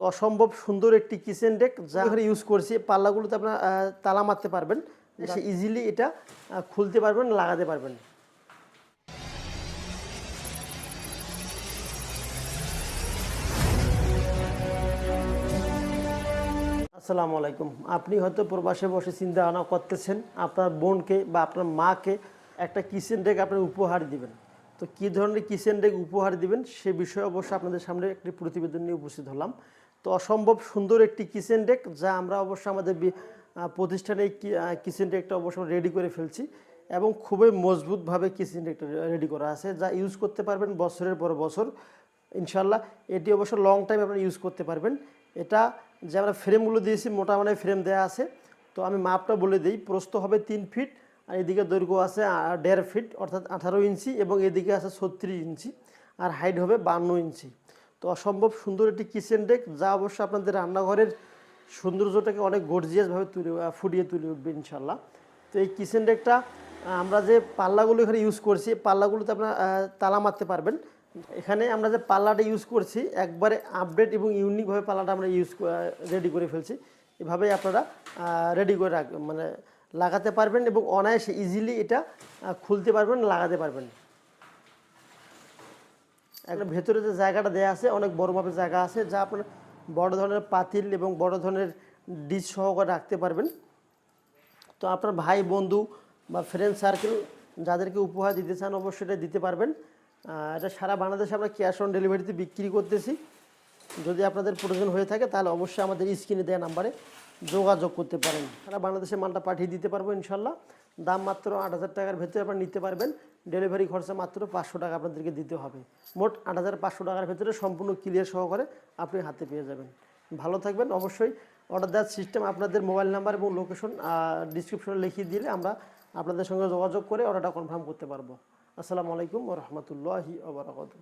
অসম্ভব সুন্দর একটি কিচেন ডেক যা এখানে ইউজ করছি। পাল্লাগুলোতে আপনার তালা মারতে পারবেন। সে ইজিলি এটা খুলতে পারবেন লাগাতে পারবেন। আসসালামু আলাইকুম। আপনি হয়তো প্রবাসে বসে চিন্তা ভাবনা করতেছেন আপনার বোনকে বা আপনার মাকে একটা কিচেন ডেক আপনার উপহার দিবেন। তো কী ধরনের কিচেন ডেক উপহার দিবেন সে বিষয়ে অবশ্য আপনাদের সামনে একটি প্রতিবেদন নিয়ে উপস্থিত হলাম। তো অসম্ভব সুন্দর একটি কিচেন ডেক যা আমরা অবশ্য আমাদের প্রতিষ্ঠানে কিচেন ডেকটা অবশ্য রেডি করে ফেলছি এবং খুবই মজবুতভাবে কিচেন ডেকটা রেডি করা আছে যা ইউজ করতে পারবেন বছরের পর বছর। ইনশাল্লাহ এটি অবশ্য লং টাইম আপনারা ইউজ করতে পারবেন। এটা যে আমরা ফ্রেমগুলো দিয়েছি মোটা মানে ফ্রেম দেওয়া আছে। তো আমি মাপটা বলে দিই, প্রস্থ হবে তিন ফিট আর এদিকে দৈর্ঘ্য আছে দেড় ফিট অর্থাৎ আঠারো ইঞ্চি এবং এদিকে আছে ছত্রিশ ইঞ্চি। আর হাইট হবে বান্ন ইঞ্চি। তো অসম্ভব সুন্দর একটি কিচেন ডেক যা অবশ্য আপনাদের রান্নাঘরের সৌন্দর্যটাকে অনেক গর্জিয়াসভাবে তুলে ফুটিয়ে তুলে উঠবে ইনশাল্লাহ তো এই কিচেন ডেকটা আমরা যে পাল্লাগুলো এখানে ইউজ করছি পাল্লাগুলোতে আপনার তালা মারতে পারবেন। এখানে আমরা যে পাল্লাটা ইউজ করছি, একবারে আপডেট এবং ইউনিকভাবে পাল্লাটা আমরা ইউজ রেডি করে ফেলছি। এভাবেই আপনারা রেডি করে রাখ মানে লাগাতে পারবেন এবং অনায়াসে ইজিলি এটা খুলতে পারবেন, লাগাতে পারবেন। একটা ভেতরে যে জায়গাটা দেওয়া আছে, অনেক বড় মাপের জায়গা আছে, যা আপনার বড় ধরনের পাতিল এবং বড় ধরনের ডিশ সহকারে রাখতে পারবেন। তো আপনার ভাই, বন্ধু বা ফ্রেন্ড সার্কেল যাদেরকে উপহার দিতে চান, অবশ্যই এটা দিতে পারবেন। এটা সারা বাংলাদেশে আমরা ক্যাশ অন ডেলিভারিতে বিক্রি করতেছি। যদি আপনাদের প্রয়োজন হয়ে থাকে, তাহলে অবশ্যই আমাদের স্ক্রিনে দেওয়া নাম্বারে যোগাযোগ করতে পারেন। সারা বাংলাদেশে মালটা পাঠিয়ে দিতে পারব ইনশাল্লাহ। দাম মাত্র আট হাজার টাকার ভেতরে আপনারা নিতে পারবেন। ডেলিভারি খরচা মাত্র পাঁচশো টাকা আপনাদেরকে দিতে হবে। মোট আট হাজার পাঁচশো টাকার ভেতরে সম্পূর্ণ ক্লিয়ার সহকারে আপনি হাতে পেয়ে যাবেন। ভালো থাকবেন। অবশ্যই অর্ডার দেওয়ার সিস্টেম আপনাদের মোবাইল নাম্বার এবং লোকেশন ডিসক্রিপশনে লিখিয়ে দিলে আমরা আপনাদের সঙ্গে যোগাযোগ করে অর্ডারটা কনফার্ম করতে পারব। আসসালামু আলাইকুম রহমতুল্লাহি আবরাকাতু